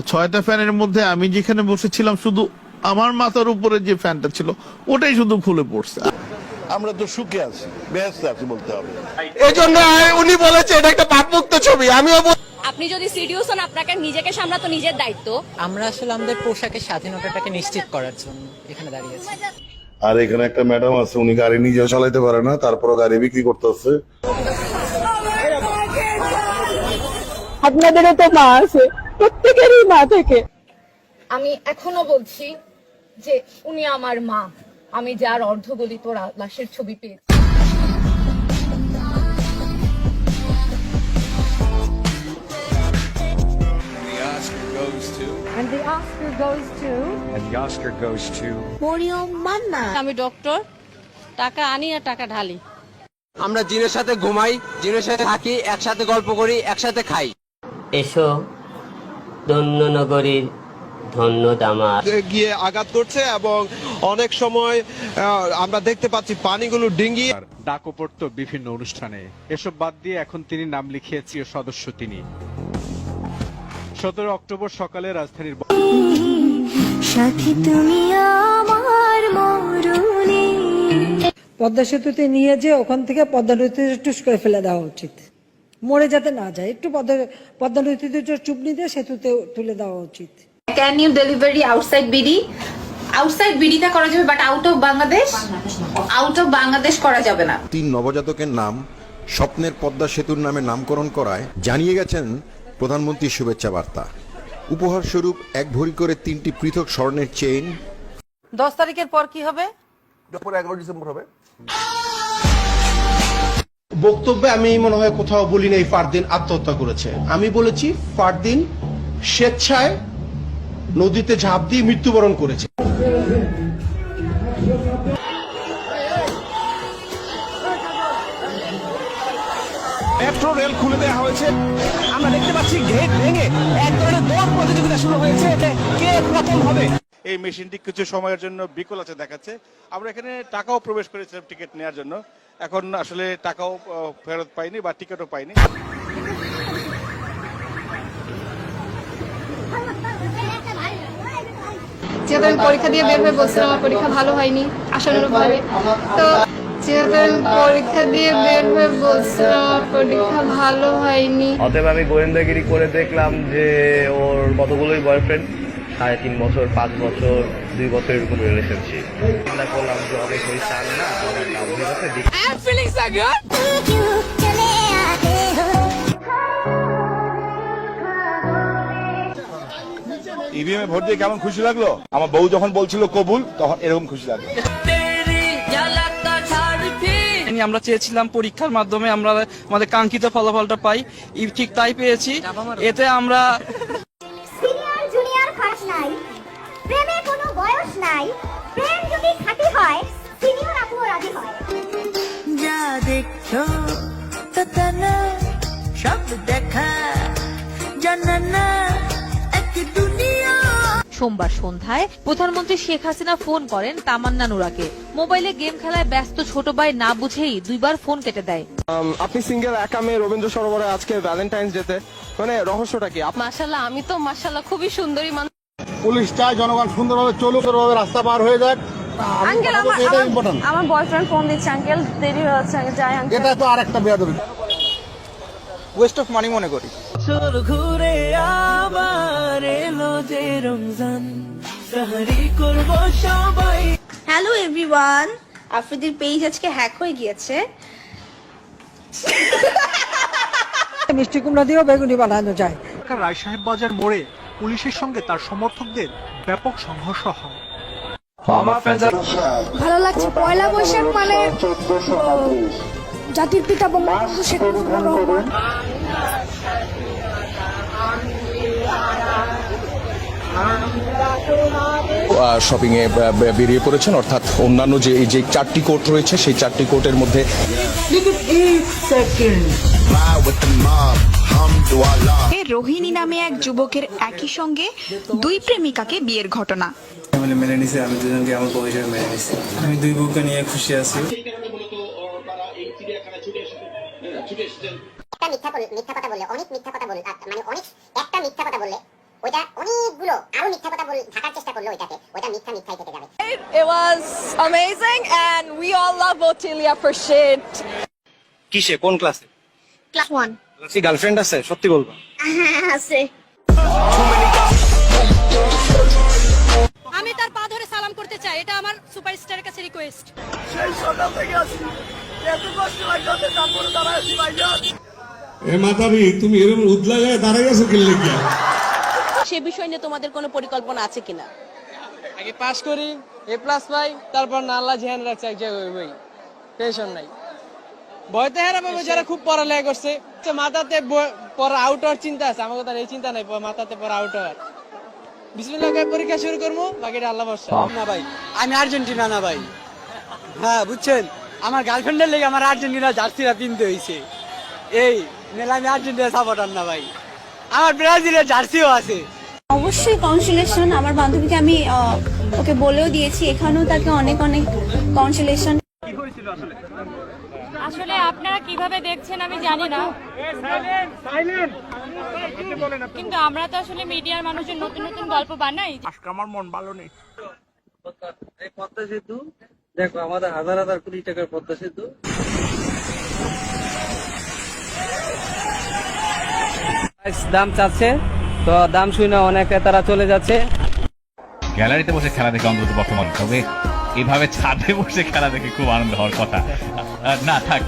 তো ছয়টা ফ্যানের মধ্যে আমি যেখানে বসেছিলাম শুধু আমার মাথার উপরে যে ফ্যানটা ছিল ওটাই শুধু খুলে পড়ছে। আমরা তো সুখে আছি ব্যস্ত আছি বলতে হবে। এই জন্য উনি বলেছে এটা একটা পাপমুক্ত ছবি আমিও আপনি যদি সিরিয়াস হন আপনাকে নিজেকে সামলাতো নিজের দায়িত্ব। আমরা আসলে আমাদের পোশাকের স্বাধীনতাটাকে নিশ্চিত করার জন্য এখানে দাঁড়িয়েছি আর এখানে একটা ম্যাডাম আছে উনি গাড়ি নিজেও চালাইতে পারে না তারপরও গাড়ি বিক্রি করতেছে। আপনাদেরও তো মা আছে। প্রত্যেকেরই মা থেকে। আমি এখনও বলছি যে উনি আমার মা। আমি যার অর্ধগলিত লাশের ছবি পেয়েছি। আমি ডক্টর টাকা আনি আর টাকা ঢালি। আমরা জিনের সাথে ঘুমাই জিনের সাথে থাকি একসাথে গল্প করি একসাথে খাই। এসো ধন্য দামার গিয়ে আঘাত করছে এবং অনেক সময় আহ, আমরা দেখতে পাচ্ছি পানিগুলো ডিঙ্গি ডাকও পড়তো বিভিন্ন অনুষ্ঠানে। এসব বাদ দিয়ে এখন তিনি নাম লিখিয়েছি সদস্য তিনি। সতেরো অক্টোবর সকালে রাজধানীর সাথী তুমি আমার মরুনি পদ্মা সেতুতে নিয়ে যে ওখান থেকে পদ্মা নদীতে টুস করে ফেলে দেওয়া উচিত। মরে যাতে না যায়। একটু পদ্মা পদ্মা নদীতে চুপনি দিয়ে সেতুতে তুলে দেওয়া উচিত। Can you delivery outside BD outside বিডিটা করা যাবে but out of Bangladesh out of Bangladesh করা যাবে না। তিন নবজাতকের নাম স্বপ্নের পদ্মা সেতুর নামে নামকরণ করায় জানিয়ে গেছেন প্রধানমন্ত্রীর শুভেচ্ছা বার্তা। উপহার স্বরূপ এক ভরি করে তিনটি পৃথক স্বর্ণের চেইন। দশ তারিখের পর কি হবে? দুপুর এগারো ডিসেম্বর হবে। বক্তব্যে আমি মনে হয় কোথাও বলি নাই, ফারদিন আত্মহত্যা করেছে। আমি বলেছি, ফারদিন স্বেচ্ছায় নদীতে ঝাঁপ দিয়ে মৃত্যুবরণ করেছে। মেট্রো রেল খুলে দেওয়া হয়েছে। আমরা দেখতে পাচ্ছি গেট ভেঙে এক ধরনের দৌড় প্রতিযোগিতা শুরু হয়েছে। এতে কে প্রথম হবে? এই মেশিনটি কিছু সময়ের জন্য বিকল আছে দেখাচ্ছে। আমরা এখানে টাকাও প্রবেশ করেছিলাম টিকিট নেওয়ার জন্য। এখন আসলে টাকাও ফেরত পাইনি বা টিকিটও পাইনি। যেহেতু আমি পরীক্ষা দিয়ে বের হয়ে বলছিলাম আমার পরীক্ষা ভালো হয়নি আশানুরূপ ভাবে তো যেহেতু আমি পরীক্ষা দিয়ে বের হয়ে বলছিলাম আমার পরীক্ষা ভালো হয়নি। অতএব আমি গোয়েন্দাগিরি করে দেখলাম যে ওর কতগুলোই বয়ফ্রেন্ড। সাড়ে তিন বছর পাঁচ বছর দুই বছর এরকম রিলেশনশিপ চিন্তা করলাম যে অনেক ওই চান না আমার ইভিএম এ ভোট দিয়ে কেমন খুশি লাগল? আমার বউ যখন বলছিল কবুল তখন এরকম খুশি লাগল। আমরা চেয়েছিলাম পরীক্ষার মাধ্যমে আমরা আমাদের কাঙ্ক্ষিত ফলাফলটা পাই। ই- ঠিক তাই পেয়েছি। এতে আমরা বয়স নাই প্রেম যদি খাঁটি হয় সিনিয়র আপুও রাজি হয়। যা দেখছ তা না সব দেখা জানা না সোমবার সন্ধ্যায় প্রধানমন্ত্রী শেখ হাসিনা ফোন করেন তামান্না নুরাকে। মোবাইলে গেম খেলায় ব্যস্ত ছোট ভাই না বুঝেই দুইবার ফোন কেটে দেয়। আপনি সিঙ্গেল একা মেয়ে রবীন্দ্র সরোবরে আজকে ভ্যালেন্টাইন্স ডেতে মানে রহস্যটা কি? মাশাল্লাহ আমি তো মাশাল্লাহ খুবই সুন্দরী মানুষ। পুলিশ চায় জনগণ সুন্দরভাবে চলুক সুন্দরভাবে রাস্তা পার হয়ে যাক। আঙ্কেল আমার ইম্পর্টেন্ট আমার বয়ফ্রেন্ড ফোন দিচ্ছে আঙ্কেল দেরি হয়ে যাচ্ছে যাই আঙ্কেল। এটা তো আর একটা বেয়াদবি। ওয়েস্ট অফ মানি মনে করি। ঘুরে আবার এলো যে রমজান। সাহারি করব সবাই। হ্যালো এভরিওয়ান আফ্রিদির পেজ আজকে হ্যাক হয়ে গিয়েছে। মিষ্টি কুমড়া দিয়েও বেগুনি বানানো যায়। রায় সাহেব বাজার মোড়ে পুলিশের সঙ্গে তার সমর্থকদের ব্যাপক সংঘর্ষ হয়। ভালো লাগছে পয়লা বৈশাখ মানে জাতির পিতা বঙ্গবন্ধু শেখ মুজিবুর রহমান। শপিং এ বেরিয়ে পড়েছেন অর্থাৎ অন্যান্য যে এই যে চারটি কোর্ট রয়েছে সেই চারটি কোর্টের মধ্যে রোহিণী নামে এক যুবকের একই সঙ্গে দুই প্রেমিকাকে বিয়ের ঘটনা। মেনে নিছে আমি দুজনকে আমার বউ মেনে নিছি। আমি দুই বউকে নিয়ে খুশি আছি। একটা মিথ্যা মিথ্যা কথা বললে অনেক মিথ্যা কথা বললে মানে অনেক একটা মিথ্যা কথা বললে ওইটা অনেকগুলো আরও মিথ্যা কথা বল ঢাকার চেষ্টা করল ওইটাকে ওইটা মিথ্যা মিথ্যাই থেকে যাবে। It was amazing and we all love Otilia for shit. কিসে কোন ক্লাসে ক্লাস ওয়ান কি গার্লফ্রেন্ড আছে? সত্যি বলব? আছে। আমি তার পা ধরে সালাম করতে চাই। এটা আমার সুপারস্টারের কাছে রিকোয়েস্ট এ মাতারি তুমি এরকম উদলা যায় দাঁড়াই আছো সে বিষয় নিয়ে তোমাদের কোনো পরিকল্পনা আছে কিনা? আগে পাস করি এ প্লাস পাই তারপর না আল্লাহ রাখছে এক জায়গায় ওই টেনশন নাই। ভয়তে হেরা পাবো যারা খুব পড়ালেখা করছে। তো মাথাতে পড়া আউট হওয়ার চিন্তা আছে আমাকে তার এই চিন্তা নাই মাথাতে পড়া আউট হওয়ার। বিসমিল্লাহ পরীক্ষা শুরু করব? বাকিটা আল্লাহ ভরসা। না ভাই আমি আর্জেন্টিনা না ভাই। হ্যাঁ বুঝছেন? আমার গার্লফ্রেন্ডের লেগে আমার আর্জেন্টিনা জার্সিটা কিনতে হয়েছে এই নাহলে আমি আর্জেন্টিনা সাপোর্টার না ভাই। আমার ব্রাজিলের জার্সিও আছে। অবশ্যই কনসুলেশন আমার বান্ধবীকে আমি আহ, ওকে বলেও দিয়েছি এখানেও তাকে অনেক অনেক কনসুলেশন আসলে? আপনারা কীভাবে দেখছেন আমি জানি না। কিন্তু আমরা তো আসলে মিডিয়ার মানুষের নতুন নতুন গল্প বানাই। আমার এই পদ্মা সেতু দেখো আমাদের হাজার হাজার কোটি টাকার পদ্মা সেতু। দাম চাচ্ছে তো দাম শুনে অনেক ক্রেতারা চলে যাচ্ছে। গ্যালারিতে বসে খেলা দেখে অন্তত বর্তমান তবে এভাবে ছাদে বসে খেলা দেখে খুব আনন্দ হওয়ার কথা। না থাক।